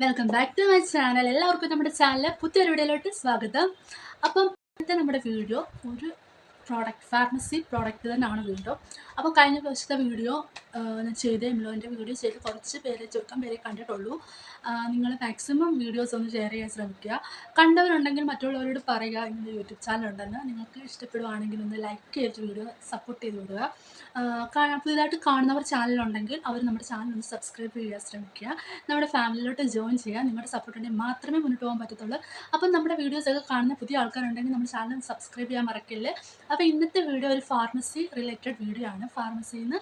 Welcome back to my channel എല്ലാവർക്കും നമ്മുടെ ചാനലിലെ പുതിയൊരു വീഡിയോയിലോട്ട് സ്വാഗതം. അപ്പം ഇന്നത്തെ നമ്മുടെ വീഡിയോ ഒരു പ്രോഡക്റ്റ് ഫാർമസി പ്രോഡക്റ്റ് തന്നെയാണ് വീഡിയോ. അപ്പോൾ കഴിഞ്ഞ ദിവസത്തെ വീഡിയോ ഞാൻ ചെയ്ത എംലോന്റെ വീഡിയോ ചെയ്ത് കുറച്ച് പേരെ ചുരുക്കം പേരെ കണ്ടിട്ടുള്ളൂ. നിങ്ങൾ മാക്സിമം വീഡിയോസ് ഒന്ന് ഷെയർ ചെയ്യാൻ ശ്രമിക്കുക. കണ്ടവരുണ്ടെങ്കിൽ മറ്റുള്ളവരോട് പറയുക ഇങ്ങനെ യൂട്യൂബ് ചാനൽ ഉണ്ടെന്ന്. നിങ്ങൾക്ക് ഇഷ്ടപ്പെടുവാണെങ്കിൽ ഒന്ന് ലൈക്ക് ചെയ്ത് വീഡിയോ സപ്പോർട്ട് ചെയ്ത് വിടുക. പുതിയതായിട്ട് കാണുന്നവർ ചാനലുണ്ടെങ്കിൽ അവർ നമ്മുടെ ചാനൽ ഒന്ന് സബ്സ്ക്രൈബ് ചെയ്യാൻ ശ്രമിക്കുക. നമ്മുടെ ഫാമിലിയിലോട്ട് ജോയിൻ ചെയ്യുക. നിങ്ങളുടെ സപ്പോർട്ട് ഉണ്ടെങ്കിൽ മാത്രമേ മുന്നോട്ട് പോകാൻ പറ്റത്തുള്ളൂ. അപ്പം നമ്മുടെ വീഡിയോസ് ഒക്കെ കാണുന്ന പുതിയ ആൾക്കാരുണ്ടെങ്കിൽ നമ്മുടെ ചാനൽ സബ്സ്ക്രൈബ് ചെയ്യാൻ മറക്കല്ലേ? അപ്പോൾ ഇന്നത്തെ വീഡിയോ ഒരു ഫാർമസി റിലേറ്റഡ് വീഡിയോ ആണ്. ഫാർമസിയിൽ നിന്ന്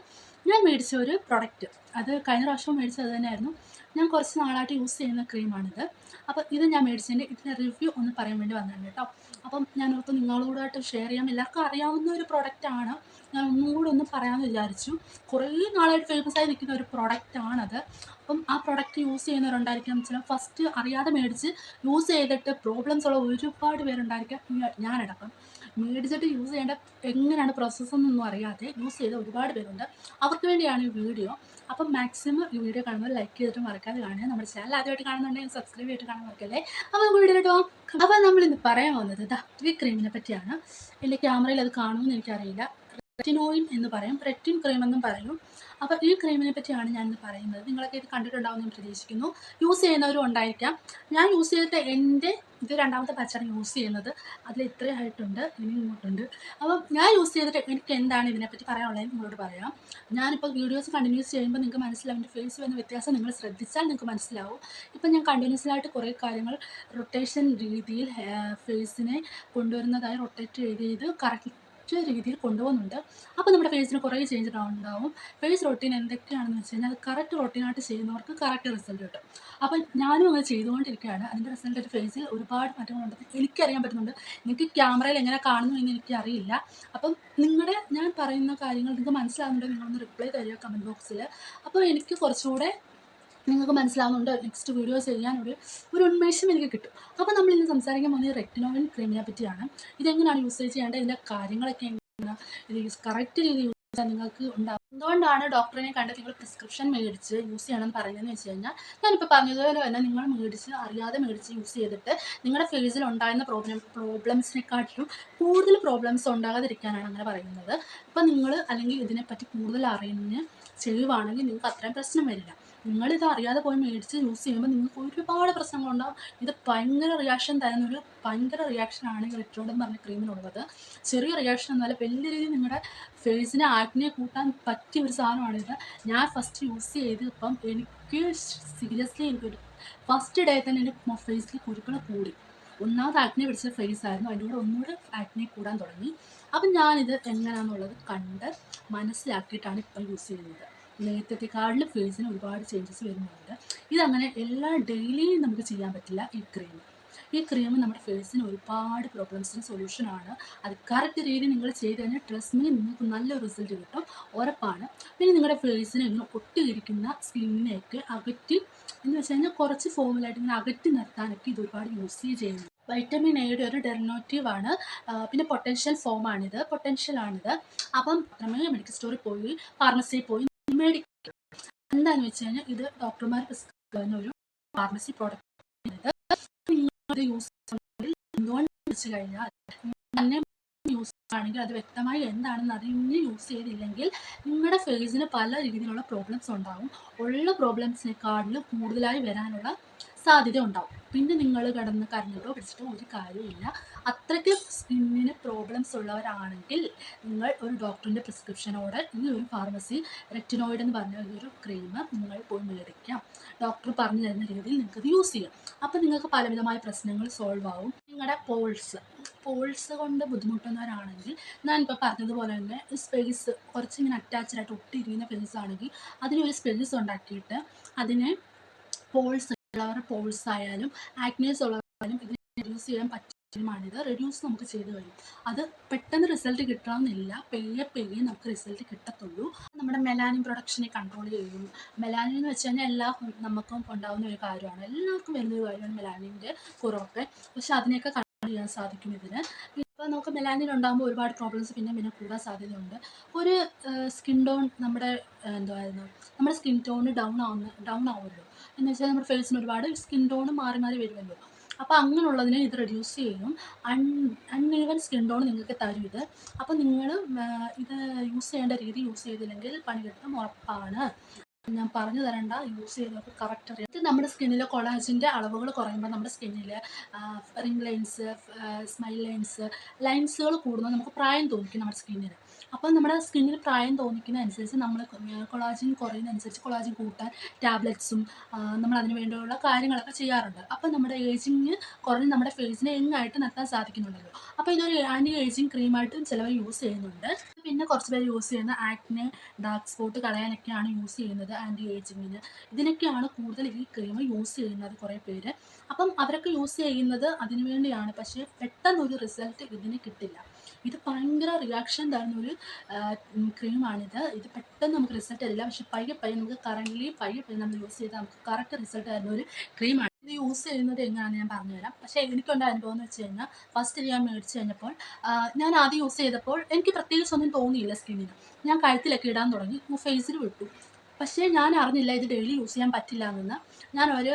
ഞാൻ മേടിച്ച ഒരു പ്രൊഡക്റ്റ് അത് കഴിഞ്ഞ പ്രാവശ്യം മേടിച്ചത് തന്നെയായിരുന്നു. ഞാൻ കുറച്ച് നാളായിട്ട് യൂസ് ചെയ്യുന്ന ക്രീമാണിത് അപ്പോൾ ഇത് ഞാൻ മേടിച്ചതിന്റെ ഇതിന്റെ റിവ്യൂ ഒന്ന് പറയാൻ വേണ്ടി വന്നിട്ടുണ്ട് കേട്ടോ. അപ്പം ഞാൻ ഓർത്ത് നിങ്ങളോടായിട്ട് ഷെയർ ചെയ്യാം. എല്ലാവർക്കും അറിയാവുന്ന ഒരു പ്രൊഡക്റ്റാണ് ഞാൻ ഒന്നും കൂടെ ഒന്ന് പറയാമെന്ന് വിചാരിച്ചു. കുറേ നാളായിട്ട് ഫേമസ് ആയി നിൽക്കുന്ന ഒരു പ്രൊഡക്റ്റാണത് അപ്പം ആ പ്രൊഡക്റ്റ് യൂസ് ചെയ്യുന്നവരുണ്ടായിരിക്കാം. ചില ഫസ്റ്റ് അറിയാതെ മേടിച്ച് യൂസ് ചെയ്തിട്ട് പ്രോബ്ലംസ് ഉള്ള ഒരുപാട് പേരുണ്ടായിരിക്കാം. ഞാനടക്കം മേടിച്ചിട്ട് യൂസ് ചെയ്യേണ്ട എങ്ങനെയാണ് പ്രോസസ്സ് എന്നൊന്നും അറിയാതെ യൂസ് ചെയ്ത ഒരുപാട് പേരുണ്ട്. അവർക്ക് വേണ്ടിയാണ് ഈ വീഡിയോ അപ്പം മാക്സിമം ഈ വീഡിയോ കാണുമ്പോൾ ലൈക്ക് ചെയ്തിട്ട് മറക്കാതെ കാണുക. നമ്മുടെ ചാനൽ ആദ്യമായിട്ട് കാണുന്നുണ്ടെങ്കിൽ സബ്സ്ക്രൈബ് ചെയ്തിട്ട് കാണാൻ മറക്കല്ലേ? അപ്പോൾ വീഡിയോ കേട്ടോ അപ്പോൾ നമ്മളിന്ന് പറയാൻ വന്നത് ഇതാ ഈ ക്രീമിനെ പറ്റിയാണ്. എന്റെ ക്യാമറയിൽ അത് കാണുമെന്ന് എനിക്കറിയില്ല. റെറ്റിനോയിൻ എന്ന് പറയും. റെറ്റിൻ ക്രീം എന്നും പറയും. അപ്പോൾ ഈ ക്രീമിനെ പറ്റിയാണ് ഞാൻ ഇന്ന് പറയുന്നത്. നിങ്ങളൊക്കെ ഇത് കണ്ടിട്ടുണ്ടാവും ഞാൻ പ്രതീക്ഷിക്കുന്നു. യൂസ് ചെയ്യുന്നവരും ഉണ്ടായിരിക്കാം. ഞാൻ യൂസ് ചെയ്തിട്ട് എന്റെ ഇത് രണ്ടാമത്തെ ബാച്ചാണ് യൂസ് ചെയ്യുന്നത്. അതിൽ ഇത്രയായിട്ടുണ്ട്. ഇനി ഇങ്ങോട്ടുണ്ട്. അപ്പോൾ ഞാൻ യൂസ് ചെയ്തിട്ട് എനിക്ക് എന്താണ് ഇതിനെപ്പറ്റി പറയാനുള്ളത് നിങ്ങളോട് പറയാം. ഞാനിപ്പോൾ വീഡിയോസ് കണ്ടിന്യൂസ് ചെയ്യുമ്പോൾ നിങ്ങൾക്ക് മനസ്സിലാവും. എന്റെ ഫേസ് വരുന്ന വ്യത്യാസം നിങ്ങൾ ശ്രദ്ധിച്ചാൽ നിങ്ങൾക്ക് മനസ്സിലാവും. ഇപ്പം ഞാൻ കണ്ടിന്യൂസ് ആയിട്ട് കുറേ കാര്യങ്ങൾ റൊട്ടേഷൻ രീതിയിൽ ഫേസിനെ കൊണ്ടുവരുന്നതായി റൊട്ടേറ്റ് ചെയ്ത് ചെയ്ത് കറക്റ്റ് രീതിയിൽ കൊണ്ടുപോകുന്നുണ്ട്. അപ്പോൾ നമ്മുടെ ഫേസിന് കുറേ ചേഞ്ച് ഉണ്ടാവും. ഫേസ് റൊട്ടീൻ എന്തൊക്കെയാണെന്ന് വെച്ച് കഴിഞ്ഞാൽ കറക്റ്റ് റൊട്ടീനായിട്ട് ചെയ്യുന്നവർക്ക് കറക്റ്റ് റിസൾട്ട് കിട്ടും. അപ്പം ഞാനും അങ്ങനെ ചെയ്തുകൊണ്ടിരിക്കുകയാണ്. അതിന്റെ റിസൾട്ട് ഒരു ഫേസിൽ ഒരുപാട് മാറ്റങ്ങളുണ്ട് എനിക്കറിയാൻ പറ്റുന്നുണ്ട്. എനിക്ക് ക്യാമറയിൽ എങ്ങനെ കാണുന്നു എന്ന് എനിക്കറിയില്ല. അപ്പം നിങ്ങളുടെ ഞാൻ പറയുന്ന കാര്യങ്ങൾ നിങ്ങൾക്ക് മനസ്സിലാകുന്നുണ്ടെങ്കിൽ നിങ്ങളൊന്ന് റിപ്ലൈ തരിക കമന്റ് ബോക്സിൽ അപ്പോൾ എനിക്ക് കുറച്ചുകൂടെ നിങ്ങൾക്ക് മനസ്സിലാവുന്നുണ്ട് നെക്സ്റ്റ് വീഡിയോസ് ചെയ്യാൻ ഒരു ഒരു ഉന്മേഷം എനിക്ക് കിട്ടും. അപ്പോൾ നമ്മൾ ഇന്ന് സംസാരിക്കാൻ പോകുന്നത് റെക്ടിനോവിൻ ക്രീമിനെ പറ്റിയാണ്. ഇതെങ്ങനെയാണ് യൂസേജ് ചെയ്യേണ്ടത്? ഇതിന്റെ കാര്യങ്ങളൊക്കെ എങ്ങനെയാണ്? ഇത് കറക്റ്റ് രീതിയിൽ നിങ്ങൾക്ക് ഉണ്ടാവും എന്തുകൊണ്ടാണ് ഡോക്ടറിനെ കണ്ട് നിങ്ങൾ പ്രിസ്ക്രിപ്ഷൻ മേടിച്ച് യൂസ് ചെയ്യണം പറയുന്നതെന്ന് വെച്ച് കഴിഞ്ഞാൽ ഞാനിപ്പോൾ പറഞ്ഞതുപോലെ തന്നെ നിങ്ങൾ മേടിച്ച് അറിയാതെ മേടിച്ച് യൂസ് ചെയ്തിട്ട് നിങ്ങളുടെ ഫേസിൽ ഉണ്ടായിരുന്ന പ്രോബ്ലം പ്രോബ്ലംസിനെക്കാട്ടിലും കൂടുതൽ പ്രോബ്ലംസ് ഉണ്ടാകാതിരിക്കാനാണ് അങ്ങനെ പറയുന്നത്. അപ്പോൾ നിങ്ങൾ അല്ലെങ്കിൽ ഇതിനെപ്പറ്റി കൂടുതൽ അറിയുന്ന ചെയ്യുവാണെങ്കിൽ നിങ്ങൾക്ക് അത്രയും പ്രശ്നം വരില്ല. നിങ്ങളിത് അറിയാതെ പോയി മേടിച്ച് യൂസ് ചെയ്യുമ്പോൾ നിങ്ങൾക്ക് ഒരുപാട് പ്രശ്നങ്ങളുണ്ടാവും. ഇത് ഭയങ്കര റിയാക്ഷൻ തരുന്ന ഒരു ഭയങ്കര റിയാക്ഷനാണ് ഈ റിട്രോഡ് എന്ന് പറഞ്ഞ ക്രീമിനുള്ളത് ചെറിയ റിയാക്ഷൻ എന്നല്ല വലിയ രീതിയിൽ നിങ്ങളുടെ ഫേസിനെ ആക്നെ കൂട്ടാൻ പറ്റിയ ഒരു സാധനമാണിത് ഞാൻ ഫസ്റ്റ് യൂസ് ചെയ്ത് ഇപ്പം എനിക്ക് സീരിയസ്ലി എനിക്കൊരു ഫസ്റ്റ് ഡേ തന്നെ എന്റെ ഫേസിൽ കുരുക്കൾ കൂടി. ഒന്നാമത് ആക്നെ പിടിച്ച ഫേസ് ആയിരുന്നു. അതിന്റെ കൂടെ ഒന്നുകൂടെ ആക്നെ കൂടാൻ തുടങ്ങി. അപ്പം ഞാനിത് എങ്ങനെയാണെന്നുള്ളത് കണ്ട് മനസ്സിലാക്കിയിട്ടാണ് ഇപ്പം യൂസ് ചെയ്യുന്നത്. നേരത്തെക്കാളിലും ഫേസിന് ഒരുപാട് ചേഞ്ചസ് വരുന്നുണ്ട്. ഇതങ്ങനെ എല്ലാ ഡെയിലിയും നമുക്ക് ചെയ്യാൻ പറ്റില്ല ഈ ക്രീം ഈ ക്രീം നമ്മുടെ ഫേസിന് ഒരുപാട് പ്രോബ്ലംസിന് സൊല്യൂഷനാണ് അത് കറക്റ്റ് രീതിയിൽ നിങ്ങൾ ചെയ്ത് കഴിഞ്ഞാൽ ഡ്രസ്സിന് നിങ്ങൾക്ക് നല്ല റിസൾട്ട് കിട്ടും. ഉറപ്പാണ്. പിന്നെ നിങ്ങളുടെ ഫേസിന് ഇങ്ങനെ ഒട്ടിയിരിക്കുന്ന സ്കിന്നിനെയൊക്കെ അകറ്റി എന്ന് വെച്ച് കഴിഞ്ഞാൽ കുറച്ച് ഫോമിലായിട്ട് ഇങ്ങനെ അകറ്റി നിർത്താനൊക്കെ ഇത് ഒരുപാട് യൂസ് ചെയ്യുന്നു. വൈറ്റമിൻ എയുടെ ഒരു ഡെർനോറ്റീവ് ആണ്. പിന്നെ പൊട്ടൻഷ്യൽ ഫോമാണിത് പൊട്ടൻഷ്യൽ ആണിത്. അപ്പം മെഡിക്കൽ സ്റ്റോറിൽ പോയി ഫാർമസിയിൽ പോയി മേടിക്കും എന്താന്ന് വെച്ച് കഴിഞ്ഞാൽ ഇത് ഡോക്ടർമാർ പ്രിസ്ക്രൈബ് ഒരു ഫാർമസി പ്രോഡക്റ്റ് യൂസ് എന്തുകൊണ്ട് വെച്ച് കഴിഞ്ഞാൽ തന്നെ യൂസ് ആണെങ്കിൽ അത് വ്യക്തമായി എന്താണെന്ന് അറിഞ്ഞ് യൂസ് ചെയ്തില്ലെങ്കിൽ നിങ്ങളുടെ ഫേസിന് പല രീതിയിലുള്ള പ്രോബ്ലംസ് ഉണ്ടാവും. ഉള്ള പ്രോബ്ലംസിനെക്കാട്ടിലും കൂടുതലായി വരാനുള്ള സാധ്യത ഉണ്ടാവും പിന്നെ നിങ്ങൾ കിടന്ന് കരഞ്ഞിട്ടോ പിടിച്ചിട്ടോ ഒരു കാര്യമില്ല അത്രയ്ക്ക് സ്കിന്നിന് പ്രോബ്ലംസ് ഉള്ളവരാണെങ്കിൽ നിങ്ങൾ ഒരു ഡോക്ടറിന്റെ പ്രിസ്ക്രിപ്ഷനോടെ ഈ ഒരു ഫാർമസി റെറ്റിനോയിഡ് എന്ന് പറഞ്ഞ ഒരു ക്രീം നിങ്ങൾ പോയി മേടിക്കാം. ഡോക്ടർ പറഞ്ഞു തരുന്ന രീതിയിൽ നിങ്ങൾക്ക് ഇത് യൂസ് ചെയ്യാം. അപ്പോൾ നിങ്ങൾക്ക് പലവിധമായ പ്രശ്നങ്ങൾ സോൾവ് ആവും. നിങ്ങളുടെ പോൾസ് പോൾസ് കൊണ്ട് ബുദ്ധിമുട്ടുന്നവരാണെങ്കിൽ ഞാൻ ഇപ്പോൾ പറഞ്ഞതുപോലെ തന്നെ സ്പേസ് കുറച്ചിങ്ങനെ അറ്റാച്ച്ഡ് ആയിട്ട് ഒട്ടിയിരിക്കുന്ന ഫേസ് ആണെങ്കിൽ അതിനൊരു സ്പേസ് ഉണ്ടാക്കിയിട്ട് അതിനെ പോൾസ് ഉള്ളവരുടെ പോൾസ് ആയാലും ആക്നേസ് ഉള്ളവരായാലും ഇതിനെ റെഡ്യൂസ് ചെയ്യാൻ പറ്റുമാണിത് റെഡ്യൂസ് നമുക്ക് ചെയ്ത് കഴിയും അത് പെട്ടെന്ന് റിസൾട്ട് കിട്ടണമെന്നില്ല. പെയ്യെ പെയ്യെ നമുക്ക് റിസൾട്ട് കിട്ടത്തുള്ളൂ. നമ്മുടെ മെലാനിൻ പ്രൊഡക്ഷനെ കൺട്രോൾ ചെയ്യും. മെലാനിൻ എന്ന് വെച്ച് കഴിഞ്ഞാൽ എല്ലാ നമുക്കും ഉണ്ടാകുന്ന ഒരു കാര്യമാണ്. എല്ലാവർക്കും വരുന്ന ഒരു കാര്യമാണ് മെലാനിന്റെ കുറവൊക്കെ. പക്ഷെ അതിനെയൊക്കെ കൺട്രോൾ ചെയ്യാൻ സാധിക്കും ഇതിന്. അപ്പോൾ നമുക്ക് മെലാനിൻ ഉണ്ടാകുമ്പോൾ ഒരുപാട് പ്രോബ്ലംസ് പിന്നെ പിന്നെ കൂടാൻ സാധ്യതയുണ്ട്. ഒരു സ്കിൻ ടോൺ നമ്മുടെ എന്തുവായിരുന്നു നമ്മുടെ സ്കിൻ ടോൺ ഡൗൺ ആവുന്ന ഡൗൺ ആവുമല്ലോ. എന്ന് വെച്ചാൽ നമ്മുടെ ഫേസിന് ഒരുപാട് സ്കിൻ ടോൺ മാറി മാറി വരുമല്ലോ. അപ്പോൾ അങ്ങനെയുള്ളതിനെ ഇത് റെഡ്യൂസ് ചെയ്യും. അൺ അൺഈവൻ സ്കിൻ ടോൺ നിങ്ങൾക്ക് തരും ഇത്. അപ്പോൾ നിങ്ങൾ ഇത് യൂസ് ചെയ്യേണ്ട രീതി യൂസ് ചെയ്തില്ലെങ്കിൽ പണി കിട്ടും ഉറപ്പാണ്. ഞാൻ പറഞ്ഞു തരണ്ട യൂസ് ചെയ്തവർക്ക് കറക്റ്റ് അറിയാം. ഇത് നമ്മുടെ സ്കിന്നിലെ കൊളാജിന്റെ അളവുകൾ കുറയുമ്പോൾ നമ്മുടെ സ്കിന്നിൽ റിംഗ് ലൈൻസ് സ്മൈൽ ലൈൻസ് ലൈൻസുകൾ കൂടുന്നത് നമുക്ക് പ്രായം തോന്നിക്കും നമ്മുടെ സ്കിന്നിന് അപ്പോൾ നമ്മുടെ സ്കിന്നിൽ പ്രായം തോന്നിക്കുന്ന അനുസരിച്ച് നമ്മൾ കൊളാജിൻ കുറയുന്നതനുസരിച്ച് കൊളാജിൻ കൂട്ടാൻ ടാബ്ലറ്റ്സും നമ്മൾ അതിന് വേണ്ടിയുള്ള കാര്യങ്ങളൊക്കെ ചെയ്യാറുണ്ട്. അപ്പോൾ നമ്മുടെ ഏജിങ് കുറഞ്ഞ് നമ്മുടെ ഫേസിനെ എങ്ങായിട്ട് നിർത്താൻ സാധിക്കുന്നുണ്ടല്ലോ. അപ്പോൾ ഇതൊരു ആന്റി ഏജിങ് ക്രീമായിട്ടും ചിലവർ യൂസ് ചെയ്യുന്നുണ്ട്. പിന്നെ കുറച്ച് പേര് യൂസ് ചെയ്യുന്ന ആക്നെ ഡാർക്ക് സ്പോട്ട് കളയാനൊക്കെയാണ് യൂസ് ചെയ്യുന്നത് ആന്റി ഏജിങ്ങിന്. ഇതിനൊക്കെയാണ് കൂടുതൽ ഈ ക്രീം യൂസ് ചെയ്യുന്നത് കുറേ പേര്. അപ്പം അവരൊക്കെ യൂസ് ചെയ്യുന്നത് അതിനുവേണ്ടിയാണ് പക്ഷേ പെട്ടെന്നൊരു റിസൾട്ട് ഇതിന് കിട്ടില്ല. ഇത് ഭയങ്കര റിയാക്ഷൻ തരുന്ന ഒരു ക്രീമാണിത് ഇത് പെട്ടെന്ന് നമുക്ക് റിസൾട്ട് തരില്ല പക്ഷെ പയ്യെ പയ്യെ നമുക്ക് കറന്റ്ലി പയ്യെ പയ്യെ നമ്മൾ യൂസ് ചെയ്താൽ നമുക്ക് കറക്റ്റ് റിസൾട്ട് തരുന്ന ഒരു ക്രീമാണ് ഇത് യൂസ് ചെയ്യുന്നത് എങ്ങനെയാണെന്ന് ഞാൻ പറഞ്ഞുതരാം. പക്ഷേ എനിക്കുണ്ട അനുഭവം എന്ന് വെച്ച് കഴിഞ്ഞാൽ ഫസ്റ്റ് ഞാൻ മേടിച്ച് കഴിഞ്ഞപ്പോൾ ഞാൻ ആദ്യം യൂസ് ചെയ്തപ്പോൾ എനിക്ക് പ്രത്യേകിച്ച് ഒന്നും തോന്നിയില്ല സ്കിന്നിന് ഞാൻ കഴുത്തിലൊക്കെ ഇടാൻ തുടങ്ങി. ഫേസിൽ വിട്ടു. പക്ഷേ ഞാൻ അറിഞ്ഞില്ല ഇത് ഡെയിലി യൂസ് ചെയ്യാൻ പറ്റില്ല എന്ന്. ഞാൻ ഒരു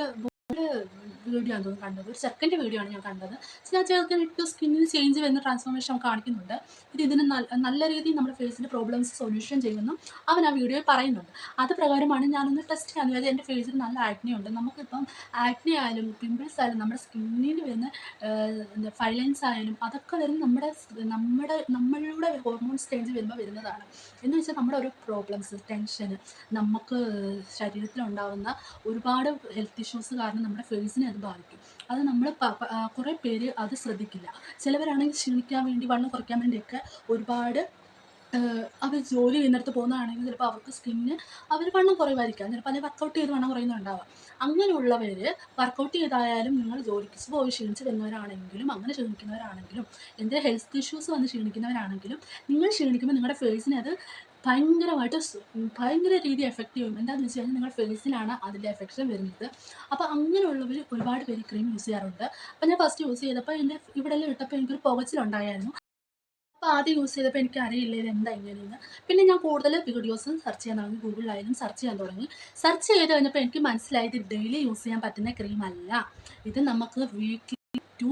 വീഡിയോ ആണ് തോന്നുന്നു കണ്ടത്. ഒരു സെക്കൻഡ് വീഡിയോ ആണ് ഞാൻ കണ്ടത്. ഞാൻ ചേർക്കാൻ ഇട്ട് സ്കിന്നിന് ചേഞ്ച് വരുന്ന ട്രാൻസ്ഫോർമേഷൻ കാണിക്കുന്നുണ്ട്. ഇത് ഇതിന് നല്ല രീതിയിൽ നമ്മുടെ ഫേസിന്റെ പ്രോബ്ലംസ് സൊല്യൂഷൻ ചെയ്യുന്നു. അവൻ ആ വീഡിയോയിൽ പറയുന്നുണ്ട്. അത് പ്രകാരമാണ് ഞാനൊന്ന് ടെസ്റ്റ് ചെയ്യാൻ അതായത് എന്റെ ഫേസിൽ നല്ല ആക്നി ഉണ്ട്. നമുക്കിപ്പം ആക്നി ആയാലും പിമ്പിൾസ് ആയാലും നമ്മുടെ സ്കിന്നിൽ വരുന്ന ഫൈലൈൻസ് ആയാലും അതൊക്കെ വരുന്ന നമ്മുടെ നമ്മുടെ നമ്മളുടെ ഹോർമോൺസ് ചേഞ്ച് വരുമ്പോൾ വരുന്നതാണ്. എന്ന് വെച്ചാൽ നമ്മുടെ ഒരു പ്രോബ്ലംസ് ടെൻഷന് നമുക്ക് ശരീരത്തിലുണ്ടാകുന്ന ഒരുപാട് ഹെൽത്ത് ഇഷ്യൂസ് കാരണം നമ്മുടെ ഫേസിനെ അത് ബാധിക്കും അത് നമ്മൾ കുറേ പേര് അത് ശ്രദ്ധിക്കില്ല. ചിലവരാണെങ്കിൽ ക്ഷീണിക്കാൻ വേണ്ടി വണ്ണം കുറയ്ക്കാൻ വേണ്ടിയൊക്കെ ഒരുപാട് അവർ ജോലി ചെയ്യുന്നിടത്ത് പോകുന്നതാണെങ്കിൽ ചിലപ്പോൾ അവർക്ക് സ്കിന്ന് അവർ വണ്ണം കുറവായിരിക്കാം ചിലപ്പോൾ അല്ലെങ്കിൽ വർക്കൗട്ട് ചെയ്ത് വണ്ണം കുറയുന്നുണ്ടാവാം അങ്ങനെയുള്ളവർ വർക്കൗട്ട് ചെയ്തായാലും നിങ്ങൾ ജോലിക്ക് പോയി ക്ഷീണിച്ച് വരുന്നവരാണെങ്കിലും അങ്ങനെ ക്ഷീണിക്കുന്നവരാണെങ്കിലും എന്തെങ്കിലും ഹെൽത്ത് ഇഷ്യൂസ് വന്ന് ക്ഷീണിക്കുന്നവരാണെങ്കിലും നിങ്ങൾ ക്ഷീണിക്കുമ്പോൾ നിങ്ങളുടെ ഫേസിനെ അത് ഭയങ്കരമായിട്ട് ഭയങ്കര രീതി എഫക്റ്റ് ചെയ്യും എന്താണെന്ന് വെച്ച് കഴിഞ്ഞാൽ നിങ്ങൾ ഫേസിലാണ് അതിന്റെ എഫക്ഷൻ വരുന്നത്. അപ്പോൾ അങ്ങനെയുള്ളവർ ഒരുപാട് പേര് ക്രീം യൂസ് ചെയ്യാറുണ്ട്. അപ്പോൾ ഞാൻ ഫസ്റ്റ് യൂസ് ചെയ്തപ്പോൾ എന്റെ ഇവിടെ എല്ലാം ഇട്ടപ്പോൾ എനിക്കൊരു പുകച്ചിലുണ്ടായിരുന്നു. അപ്പോൾ ആദ്യം യൂസ് ചെയ്തപ്പോൾ എനിക്ക് അറിയില്ല ഇത് എന്താ ഇങ്ങനെയെന്ന്. പിന്നെ ഞാൻ കൂടുതൽ വീഡിയോസ് സെർച്ച് ചെയ്യാൻ തുടങ്ങി. ഗൂഗിളിലായാലും സെർച്ച് ചെയ്യാൻ തുടങ്ങി. സെർച്ച് ചെയ്ത് കഴിഞ്ഞപ്പോൾ എനിക്ക് മനസ്സിലായി ഇത് ഡെയിലി യൂസ് ചെയ്യാൻ പറ്റുന്ന ക്രീം അല്ല. ഇത് നമുക്ക് വീക്കിലി ടു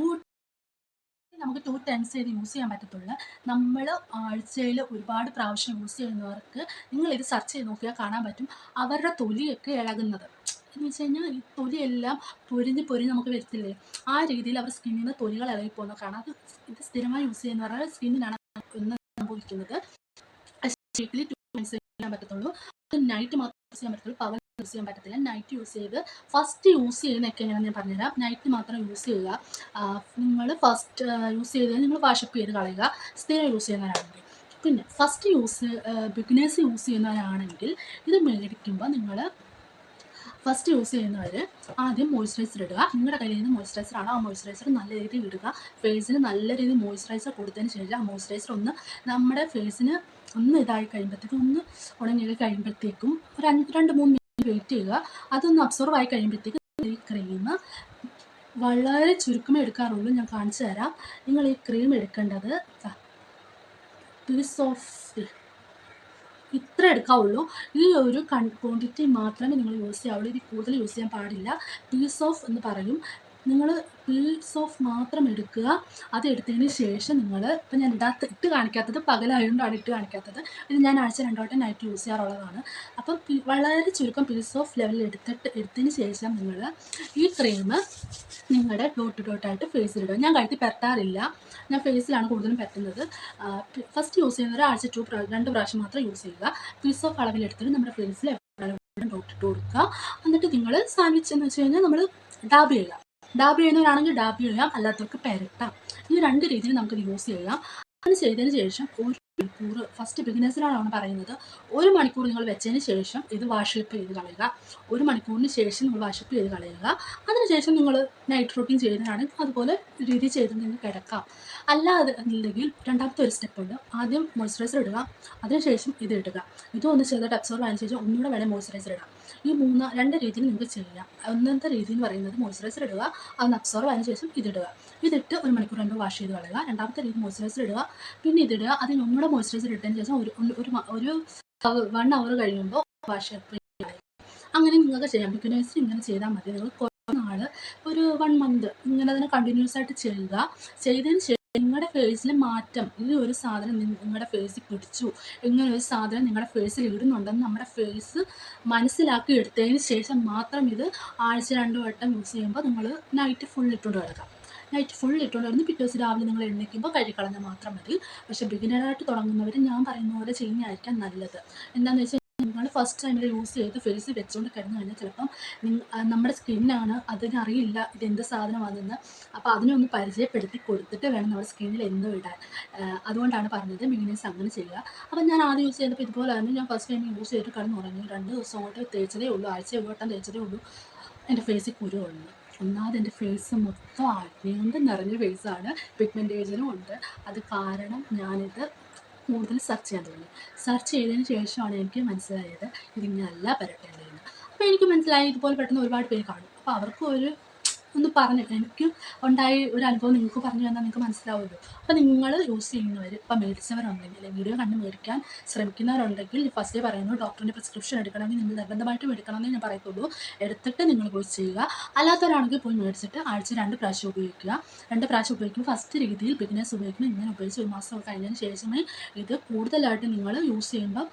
നമുക്ക് ടു ടൈംസ് ചെയ്ത് യൂസ് ചെയ്യാൻ പറ്റത്തുള്ളൂ നമ്മൾ ആഴ്ചയിൽ ഒരുപാട് പ്രാവശ്യം യൂസ് ചെയ്യുന്നവർക്ക് നിങ്ങളിത് സെർച്ച് ചെയ്ത് നോക്കിയാൽ കാണാൻ പറ്റും അവരുടെ തൊലിയൊക്കെ ഇളകുന്നത്. എന്ന് വെച്ച് കഴിഞ്ഞാൽ ഈ തൊലിയെല്ലാം പൊരിഞ്ഞ് പൊരിഞ്ഞ് നമുക്ക് വരത്തില്ലേ? ആ രീതിയിൽ അവർ സ്കിന്നിൽ നിന്ന് തൊലികൾ ഇളകി പോകുന്ന കാണാം. അത് ഇത് സ്ഥിരമായി യൂസ് ചെയ്യുന്നവരുടെ സ്കിന്നിനാണ് ഒന്ന് സംഭവിക്കുന്നത്. പറ്റത്തുള്ളൂ. നൈറ്റ് മാത്രം യൂസ് ചെയ്യാൻ പറ്റത്തുള്ളൂ പവർ യൂസ് ചെയ്യാൻ പറ്റത്തില്ല. നൈറ്റ് യൂസ് ചെയ്ത് ഫസ്റ്റ് യൂസ് ചെയ്യുന്നതൊക്കെ എങ്ങനെയാണെന്ന് ഞാൻ പറഞ്ഞുതരാം. നൈറ്റ് മാത്രം യൂസ് ചെയ്യുക. നിങ്ങൾ ഫസ്റ്റ് യൂസ് ചെയ്ത് നിങ്ങൾ വാഷപ്പ് ചെയ്ത് കളയുക. സ്ഥിരം യൂസ് ചെയ്യുന്നവരാണെങ്കിൽ. പിന്നെ ഫസ്റ്റ് യൂസ് ബിഗിനേഴ്സ് യൂസ് ചെയ്യുന്നവരാണെങ്കിൽ ഇത് മേടിക്കുമ്പോൾ നിങ്ങൾ ഫസ്റ്റ് യൂസ് ചെയ്യുന്നവർ ആദ്യം മോയ്സ്ചറൈസർ ഇടുക. നിങ്ങളുടെ കയ്യിൽ നിന്ന് മോയ്സ്ചറൈസർ ആണ്? ആ മോയ്സ്ചറൈസർ നല്ല രീതിയിൽ ഇടുക. ഫേസിന് നല്ല രീതിയിൽ മോയ്സ്ചറൈസർ കൊടുത്തതിന് ശേഷം ആ മോയ്സ്ചറൈസർ ഒന്ന് നമ്മുടെ ഫേസിന് ഒന്ന് ഇതായി കഴിയുമ്പോഴത്തേക്കും ഒന്ന് ഉണങ്ങി കഴിയുമ്പോഴത്തേക്കും ഒരു അഞ്ച് രണ്ട് മൂന്ന് മിനിറ്റ് വെയിറ്റ് ചെയ്യുക. അതൊന്ന് അബ്സോർവ് ആയി കഴിയുമ്പോഴത്തേക്കും ഈ ക്രീം വളരെ ചുരുക്കമേ എടുക്കാറുള്ളൂ. ഞാൻ കാണിച്ചു തരാം. നിങ്ങൾ ഈ ക്രീം എടുക്കേണ്ടത് പീസ് ഓഫ് ഇത്ര എടുക്കാവുള്ളൂ. ഈ ഒരു ക്വാണ്ടിറ്റി മാത്രമേ നിങ്ങൾ യൂസ് ചെയ്യാവുള്ളൂ. ഇത് കൂടുതൽ യൂസ് ചെയ്യാൻ പാടില്ല. പീസ് ഓഫ് എന്ന് പറയും. നിങ്ങൾ പിൽസ് ഓഫ് മാത്രം എടുക്കുക. അത് എടുത്തതിന് ശേഷം നിങ്ങൾ ഇപ്പം ഞാൻ ഇടാത്ത ഇട്ട് കാണിക്കാത്തത് പകലായതുകൊണ്ടാണ് ഇട്ട് കാണിക്കാത്തത്. ഇത് ഞാൻ ആഴ്ച രണ്ടോട്ടം നൈറ്റ് യൂസ് ചെയ്യാറുള്ളതാണ്. അപ്പം വളരെ ചുരുക്കം പിൽസ് ഓഫ് ലെവലിൽ എടുത്തിട്ട് എടുത്തതിന് ശേഷം നിങ്ങൾ ഈ ക്രീം നിങ്ങളുടെ ഡോട്ട് ഡോട്ടായിട്ട് ഫേസിലിടുക ഞാൻ കഴുത്തി പെരട്ടാറില്ല. ഞാൻ ഫേസിലാണ് കൂടുതലും പറ്റുന്നത് ഫസ്റ്റ് യൂസ് ചെയ്യുന്നവർ ആഴ്ച ടു രണ്ട് പ്രാവശ്യം മാത്രം യൂസ് ചെയ്യുക. പിൽസ് ഓഫ് അളവിലെടുത്തിട്ട് നമ്മുടെ ഫേസിൽ ഡോട്ട് ഇട്ട് കൊടുക്കുക എന്നിട്ട് നിങ്ങൾ സാൻഡ്വിച്ച് എന്ന് വെച്ച് കഴിഞ്ഞാൽ നമ്മൾ ഡാബ് ചെയ്യുക. ഡാബ് ചെയ്യുന്നവരാണെങ്കിൽ ഡാബ് ചെയ്യാം അല്ലാത്തവർക്ക് പെരട്ടാം. ഈ രണ്ട് രീതിയിൽ നമുക്കിത് യൂസ് ചെയ്യാം. അത് ചെയ്തതിന് ശേഷം ഒരു മണിക്കൂർ ഫസ്റ്റ് ബിഗിനേഴ്സിനാണ് പറയുന്നത്. ഒരു മണിക്കൂർ നിങ്ങൾ വെച്ചതിന് ശേഷം ഇത് വാഷപ്പ് ചെയ്ത് കളയുക. ഒരു മണിക്കൂറിന് ശേഷം നിങ്ങൾ വാഷപ്പ് ചെയ്ത് കളയുക. അതിനുശേഷം നിങ്ങൾ നൈറ്റ് റൂട്ടീൻ ചെയ്യുന്നതാണെങ്കിൽ അതുപോലെ രീതി ചെയ്ത് നിങ്ങൾ കിടക്കാം അല്ലാതെ രണ്ടാമത്തെ ഒരു സ്റ്റെപ്പ് ഉണ്ട്. ആദ്യം മോയ്സ്ചറൈസർ ഇടുക. അതിനുശേഷം ഇത് ഇടുക. ഇത് ഒന്ന് ചെയ്തിട്ട് അബ്സോർവ് ആയതിനു ശേഷം ഒന്നുകൂടെ വേണേൽ മോയ്സ്ചറൈസർ ഇടാം ഈ മൂന്ന് രണ്ട് രീതിയിൽ നിങ്ങൾക്ക് ചെയ്യാം. ഒന്നാമത്തെ രീതി എന്ന് പറയുന്നത് മോയ്സ്ചറൈസർ ഇടുക. അത് അബ്സോർവ് ആയതിനു ശേഷം ഇതിടുക ഇതിട്ട് ഒരു മണിക്കൂർ രണ്ട് വാഷ് ചെയ്ത് കളയുക. രണ്ടാമത്തെ രീതി മോയ്സ്ചറൈസർ ഇടുക. പിന്നെ ഇതിടുക. അതിന് ഒന്നുകൂടെ മോയ്സ്ചറൈസർ ഇട്ടതിന് ശേഷം ഒരു ഒരു ഒരു വൺ അവർ കഴിയുമ്പോൾ വാഷ് അങ്ങനെ നിങ്ങൾക്ക് ചെയ്യാം. ബിഗിനേഴ്സിന് ഇങ്ങനെ ചെയ്താൽ മതി. നിങ്ങൾ കുറേ നാൾ ഒരു വൺ മന്ത് ഇങ്ങനെ അതിനെ കണ്ടിന്യൂസ് ആയിട്ട് ചെയ്യുക. ചെയ്തതിന് ശേഷം നിങ്ങളുടെ ഫേസിൽ മാറ്റം ഈ ഒരു സാധനം നിങ്ങളുടെ ഫേസിൽ പിടിച്ചു. ഇങ്ങനെ ഒരു സാധനം നിങ്ങളുടെ ഫേസിൽ ഇടുന്നുണ്ടെന്ന് നമ്മുടെ ഫേസ് മനസ്സിലാക്കി എടുത്തതിന് ശേഷം മാത്രം ഇത് ആഴ്ച രണ്ട് വട്ടം യൂസ് ചെയ്യുമ്പോൾ നിങ്ങൾ നൈറ്റ് ഫുൾ ഇട്ടുകൊണ്ട് കിടക്കാം നൈറ്റ് ഫുൾ ഇട്ടുകൊണ്ട് കിടന്ന് പിറ്റേ ദിവസം രാവിലെ നിങ്ങൾ എണ്ണയ്ക്കുമ്പോൾ കഴുകിക്കളഞ്ഞാൽ മാത്രം മതി. പക്ഷേ ബിഗിനറായിട്ട് തുടങ്ങുന്നവർ ഞാൻ പറയുന്ന പോലെ ചെയ്യുന്നതായിരിക്കാം നല്ലത്. എന്താണെന്ന് വെച്ചാൽ നിങ്ങൾ ഫസ്റ്റ് ടൈമിൽ യൂസ് ചെയ്ത് ഫേസ് വെച്ചുകൊണ്ട് കിടന്നു കഴിഞ്ഞാൽ ചിലപ്പം നമ്മുടെ സ്കിന്നാണ് അതിനറിയില്ല ഇതെന്ത് സാധനമാണെന്ന്. അപ്പോൾ അതിനൊന്ന് പരിചയപ്പെടുത്തി കൊടുത്തിട്ട് വേണം നമ്മുടെ സ്കിന്നിൽ എന്തോ ഇടാൻ. അതുകൊണ്ടാണ് പറഞ്ഞത് ബിഗിനേഴ്സ് അങ്ങനെ ചെയ്യുക. അപ്പം ഞാൻ ആദ്യം യൂസ് ചെയ്തപ്പോൾ ഇതുപോലെ തന്നെ ഞാൻ ഫസ്റ്റ് ടൈം യൂസ് ചെയ്തിട്ട് കിടന്ന് തുടങ്ങി രണ്ട് ദിവസം കൊണ്ട് തേച്ചതേ ഉള്ളൂ. ആഴ്ച തേച്ചതേ ഉള്ളൂ. എന്റെ ഫേസിൽ കുരു ഉണ്ട് ഒന്നാമത് എന്റെ ഫേസ് മൊത്തം അഴികൊണ്ട് നിറഞ്ഞ ഫേസാണ് പിഗ്മെന്റേഷനും ഉണ്ട്. അത് കാരണം ഞാനിത് കൂടുതൽ സെർച്ച് ചെയ്യാൻ തുടങ്ങി. സെർച്ച് ചെയ്തതിന് ശേഷമാണ് എനിക്ക് മനസ്സിലായത് ഇതിങ്ങനെയല്ല പരട്ടേണ്ടതെന്ന്. അപ്പോൾ എനിക്ക് മനസ്സിലായി ഇതുപോലെ പെട്ടെന്ന് ഒരുപാട് പേര് കാണും. അപ്പോൾ അവർക്ക് ഒരു ഒന്ന് പറഞ്ഞിട്ട് എനിക്ക് ഉണ്ടായ ഒരു അനുഭവം നിങ്ങൾക്ക് പറഞ്ഞു തന്നാൽ നിങ്ങൾക്ക് മനസ്സിലാവുമല്ലോ. അപ്പോൾ നിങ്ങൾ യൂസ് ചെയ്യുന്നവർ ഇപ്പോൾ മേടിച്ചവരുണ്ടെങ്കിൽ വീഡിയോ കണ്ട് മേടിക്കാൻ ശ്രമിക്കുന്നവരുണ്ടെങ്കിൽ ഫസ്റ്റ് പറയുന്നു ഡോക്ടറിന്റെ പ്രിസ്ക്രിപ്ഷൻ എടുക്കണമെങ്കിൽ നിങ്ങൾ നിർബന്ധമായിട്ടും എടുക്കണമെന്ന് ഞാൻ പറയത്തുള്ളൂ. എടുത്തിട്ട് നിങ്ങൾ പോയി ചെയ്യുക. അല്ലാത്തവരാണെങ്കിൽ പോയി മേടിച്ചിട്ട് ആഴ്ച രണ്ട് പ്രാവശ്യം ഉപയോഗിക്കുക. രണ്ട് പ്രാവശ്യം ഉപയോഗിക്കുമ്പോൾ ഫസ്റ്റ് രീതിയിൽ ബിഗിനേഴ്സ് ഉപയോഗിക്കുമ്പോൾ ഇങ്ങനെ ഉപയോഗിച്ച് ഒരു മാസം കഴിഞ്ഞതിന് ശേഷമേ ഇത് കൂടുതലായിട്ട് നിങ്ങൾ യൂസ് ചെയ്യുമ്പോൾ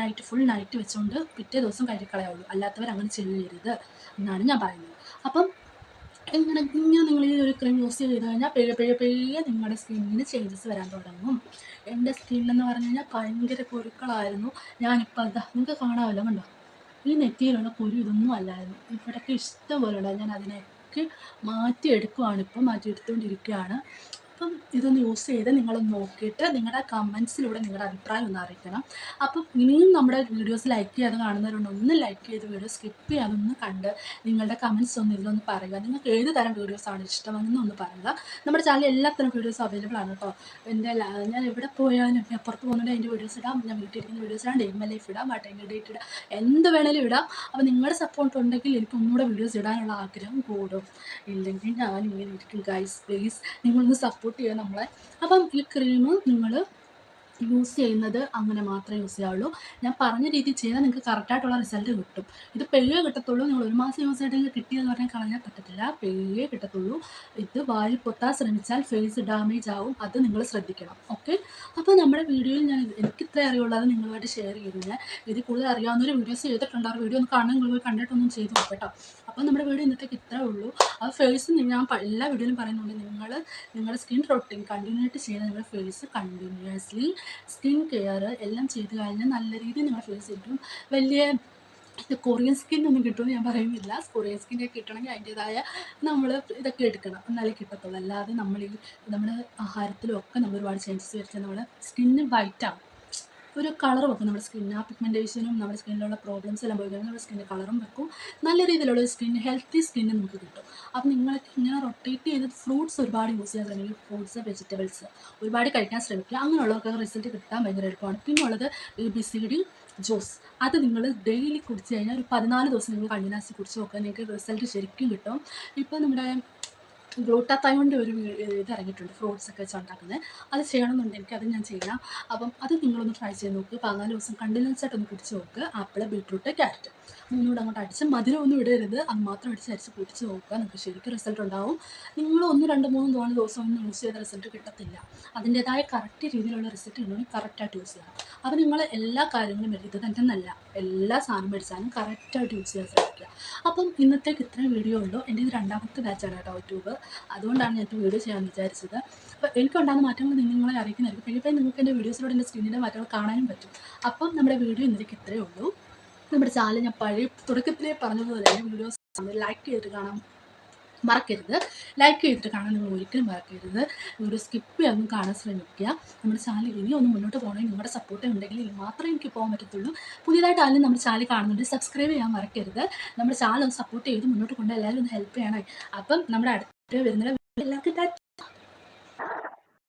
നൈറ്റ് ഫുൾ നൈറ്റ് വെച്ചുകൊണ്ട് പിറ്റേ ദിവസം കഴുകിക്കളയാവുള്ളൂ അല്ലാത്തവർ അങ്ങനെ ചെയ്യരുത് എന്നാണ് ഞാൻ പറയുന്നത്. അപ്പം ഇങ്ങനെ ഇങ്ങനെ നിങ്ങൾ ഈ ഒരു ക്രീം യൂസ് ചെയ്ത് കഴിഞ്ഞാൽ പെയ്യെ പെയ്യെ പെയ്യെ നിങ്ങളുടെ സ്കിന്നിന് ചേഞ്ചസ് വരാൻ തുടങ്ങും. എന്റെ സ്കിന്നെന്ന് പറഞ്ഞു കഴിഞ്ഞാൽ ഭയങ്കര കുരുക്കളായിരുന്നു ഞാനിപ്പോൾ അതാ നിങ്ങൾക്ക് കാണാമല്ലോ കണ്ടോ ഈ നെറ്റിയിലുള്ള കുരു ഇതൊന്നും അല്ലായിരുന്നു. ഇവിടെയൊക്കെ ഇഷ്ടം പോലെ ഞാൻ അതിനെയൊക്കെ മാറ്റിയെടുക്കുവാണ് ഇപ്പം. മാറ്റിയെടുത്തുകൊണ്ടിരിക്കുകയാണ് അപ്പം ഇതൊന്ന് യൂസ് ചെയ്ത് നിങ്ങളൊന്ന് നോക്കിയിട്ട് നിങ്ങളുടെ കമൻസിലൂടെ നിങ്ങളുടെ അഭിപ്രായം ഒന്ന് അറിയിക്കണം. അപ്പം ഇനിയും നമ്മുടെ വീഡിയോസ് ലൈക്ക് ചെയ്യാതെ കാണുന്നവരുണ്ട് ഒന്ന് ലൈക്ക് ചെയ്ത് വീഡിയോ സ്കിപ്പ് ചെയ്യാതെ ഒന്ന് കണ്ട് നിങ്ങളുടെ കമൻസ് ഒന്ന് ഇതിലൊന്ന് പറയുക. നിങ്ങൾക്ക് ഏത് തരം വീഡിയോസാണ് ഇഷ്ടമെന്ന് ഒന്ന് പറയുക. നമ്മുടെ ചാനലിൽ എല്ലാത്തരം വീഡിയോസ് അവൈലബിൾ ആണ് കേട്ടോ എന്റെ ഞാൻ എവിടെ പോയാലും അപ്പുറത്ത് പുറത്ത് പോകുന്നുണ്ട് അതിന്റെ വീഡിയോസ് ഇടാം. ഞാൻ വീട്ടിലിരിക്കുന്ന വീഡിയോസ് ഇടാം. ഡെയിം ലൈഫ് ഇടാം. ബട്ടൈന്റെ ഡേറ്റ് ഇടാം. എന്ത് വേണേലും ഇടാം. അപ്പോൾ നിങ്ങളുടെ സപ്പോർട്ട് ഉണ്ടെങ്കിൽ എനിക്ക് ഒന്നുകൂടെ വീഡിയോസ് ഇടാനുള്ള ആഗ്രഹം കൂടും. ഇല്ലെങ്കിൽ ഞാൻ ഇങ്ങനെ ഇരിക്കും. ഗൈസ് പ്ലീസ് നിങ്ങളൊന്ന് സപ്പോർട്ട് ചെയ്യുക നമ്മളെ. അപ്പം ഈ ക്രീം നിങ്ങൾ യൂസ് ചെയ്യുന്നത് അങ്ങനെ മാത്രമേ യൂസ് ചെയ്യാവുള്ളൂ. ഞാൻ പറഞ്ഞ രീതി ചെയ്താൽ നിങ്ങൾക്ക് കറക്റ്റായിട്ടുള്ള റിസൾട്ട് കിട്ടും. ഇത് പെയ്യേ കിട്ടത്തുള്ളൂ. നിങ്ങൾ ഒരു മാസം യൂസ് ചെയ്തിട്ട് കിട്ടിയെന്ന് പറഞ്ഞാൽ കളയാൻ പറ്റത്തില്ല. പെയ്യേ കിട്ടത്തുള്ളൂ. ഇത് വായിൽ പൊത്താൻ ശ്രമിച്ചാൽ ഫേസ് ഡാമേജ് ആവും. അത് നിങ്ങൾ ശ്രദ്ധിക്കണം. ഓക്കെ അപ്പോൾ നമ്മുടെ വീഡിയോയിൽ ഞാൻ എനിക്ക് ഇത്ര അറിയുള്ളത് നിങ്ങളുമായിട്ട് ഷെയർ ഞാൻ ഇതിൽ കൂടുതൽ അറിയാവുന്നൊരു വീഡിയോസ് ചെയ്തിട്ടുണ്ട്? ആ വീഡിയോ ഒന്ന് കാണാൻ നിങ്ങൾ പോയി കണ്ടിട്ടൊന്നും ചെയ്ത് നോക്കട്ടോ. അപ്പോൾ നമ്മുടെ വീഡിയോ ഇന്നത്തേക്ക് ഇത്രേ ഉള്ളൂ. ആ ഫേസ് ഞാൻ എല്ലാ വീഡിയോയിലും പറയുന്നുണ്ട്. നിങ്ങൾ നിങ്ങളുടെ സ്കിൻ റൊട്ടീൻ കണ്ടിന്യൂ ആയിട്ട് ചെയ്യുന്ന നിങ്ങളുടെ ഫേസ് കണ്ടിന്യൂസ്ലി സ്കിൻ കെയർ എല്ലാം ചെയ്ത് കഴിഞ്ഞാൽ നല്ല രീതിയിൽ നിങ്ങളുടെ ഫേസ് കിട്ടും. വലിയ കൊറിയൻ സ്കിൻ ഒന്നും കിട്ടുമെന്ന് ഞാൻ പറയുന്നില്ല. കൊറിയൻ സ്കിന്നൊക്കെ കിട്ടണമെങ്കിൽ അതിന്റെതായ നമ്മൾ ഇതൊക്കെ എടുക്കണം. എന്നാലേ കിട്ടത്തുള്ളൂ. അല്ലാതെ നമ്മൾ ഈ നമ്മുടെ ആഹാരത്തിലും ഒക്കെ നമ്മൾ ഒരുപാട് ചേഞ്ചസ് വരുത്തിയാൽ നമ്മുടെ സ്കിന്ന് വൈറ്റാവും ഒരു കളർ വെക്കും. നമ്മുടെ സ്കിന്നിന് ആ പിഗ്മെന്റേഷനും നമ്മുടെ സ്കിന്നിലുള്ള പ്രോബ്ലംസ് എല്ലാം പോയി നമ്മുടെ സ്കിന്നിന്റെ കളറും വെക്കും. നല്ല രീതിയിലുള്ള ഒരു സ്കിൻ ഹെൽത്തി സ്കിന്ന് നമുക്ക് കിട്ടും. അപ്പം നിങ്ങൾക്ക് ഇങ്ങനെ റൊട്ടേറ്റ് ചെയ്ത് ഫ്രൂട്ട്സ് ഒരുപാട് യൂസ് ചെയ്യാൻ ശ്രമിക്കും ഫ്രൂട്ട്സ് വെജിറ്റബിൾസ് ഒരുപാട് കഴിക്കാൻ ശ്രമിക്കുക. അങ്ങനെയുള്ളവർക്ക് റിസൾട്ട് കിട്ടാൻ ഭയങ്കര എളുപ്പമാണ്. പിന്നെ ഉള്ളത് ഈ ബിസിഡി ജ്യൂസ് അത് നിങ്ങൾ ഡെയിലി കുടിച്ച് കഴിഞ്ഞാൽ ഒരു പതിനാല് ദിവസം നിങ്ങൾ കണ്ണിനാസി കുടിച്ച് നോക്കുക. നിങ്ങൾക്ക് റിസൾട്ട് ശരിക്കും കിട്ടും. ഇപ്പോൾ നമ്മുടെ ഗ്ലൂട്ടാത്തയോണ്ട് ഒരു ഇത് ഇറങ്ങിയിട്ടുണ്ട് ഫ്രൂട്ട്സ് ഒക്കെ വെച്ച് ഉണ്ടാക്കുന്നത്. അത് ചെയ്യണമെന്നുണ്ടെങ്കിൽ അത് ഞാൻ ചെയ്യാം. അപ്പം അത് നിങ്ങളൊന്ന് ട്രൈ ചെയ്ത് നോക്ക്. പതിനാല് ദിവസം കണ്ടിന്യൂസ് ആയിട്ട് ഒന്ന് കുടിച്ച് നോക്ക്. Apple beetroot carrot. മൂന്നൂടെ അങ്ങോട്ട് അടിച്ച് മധുരമൊന്നും ഇടരുത്. അത് മാത്രം അടിച്ച് അരിച്ച് കുടിച്ച് നോക്കുക. നിങ്ങൾക്ക് ശരിക്കും റിസൾട്ട് ഉണ്ടാവും. നിങ്ങൾ ഒന്ന് രണ്ട് മൂന്ന് നാല് ദിവസം ഒന്നും യൂസ് ചെയ്ത റിസൾട്ട് കിട്ടത്തില്ല. അതിന്റേതായ കറക്റ്റ് രീതിയിലുള്ള റിസൾട്ട് ഉണ്ടെങ്കിൽ കറക്റ്റായിട്ട് യൂസ് ചെയ്യണം അപ്പോൾ നിങ്ങൾ എല്ലാ കാര്യങ്ങളും ഇത് തന്നെയല്ല എല്ലാ സാധനം മേടിച്ചാലും കറക്റ്റായിട്ട് യൂസ് ചെയ്യാൻ ശ്രമിക്കുക. അപ്പം ഇന്നത്തേക്ക് ഇത്രയും വീഡിയോ ഉള്ളൂ. എന്റെ ഇത് രണ്ടാമത്തെ ബാച്ചാണ് കേട്ടോ യൂട്യൂബ്. അതുകൊണ്ടാണ് ഞാൻ വീഡിയോ ചെയ്യാൻ വിചാരിച്ചത്. അപ്പോൾ എനിക്കുണ്ടാകുന്ന മാറ്റങ്ങൾ നിങ്ങളെ അറിയിക്കുന്നതായിരിക്കും. ഇപ്പം നിങ്ങൾക്ക് എന്റെ വീഡിയോസിലൂടെ എന്റെ സ്ക്രീനിന്റെ മാറ്റങ്ങൾ കാണാനും പറ്റും. അപ്പം നമ്മുടെ വീഡിയോ ഇന്നലേക്ക് ഇത്രയേ ഉള്ളൂ. നമ്മുടെ ചാനൽ ഞാൻ പഴയ തുടക്കത്തിലേ പറഞ്ഞതുപോലെ തന്നെ വീഡിയോസ് ലൈക്ക് ചെയ്തിട്ട് കാണാം മറക്കരുത്. ലൈക്ക് ചെയ്തിട്ട് കാണാൻ നിങ്ങൾ ഒരിക്കലും മറക്കരുത്. വീഡിയോ സ്കിപ്പ് ചെയ്യാനും കാണാൻ ശ്രമിക്കുക. നമ്മുടെ ചാനൽ ഇനി ഒന്ന് മുന്നോട്ട് പോകണമെങ്കിൽ നിങ്ങളുടെ സപ്പോർട്ട് ഉണ്ടെങ്കിൽ മാത്രമേ എനിക്ക് പോകാൻ പറ്റത്തുള്ളൂ. പുതിയതായിട്ട് ആരും നമ്മുടെ ചാനൽ കാണുന്നുണ്ട് സബ്സ്ക്രൈബ് ചെയ്യാൻ മറക്കരുത്. നമ്മുടെ ചാനൽ ഒന്ന് സപ്പോർട്ട് ചെയ്ത് മുന്നോട്ട് കൊണ്ട് എല്ലാവരും ഒന്ന് ഹെൽപ്പ് ചെയ്യണേ. അപ്പം നമ്മുടെ അടുത്ത വരുന്ന എല്ലാവർക്കും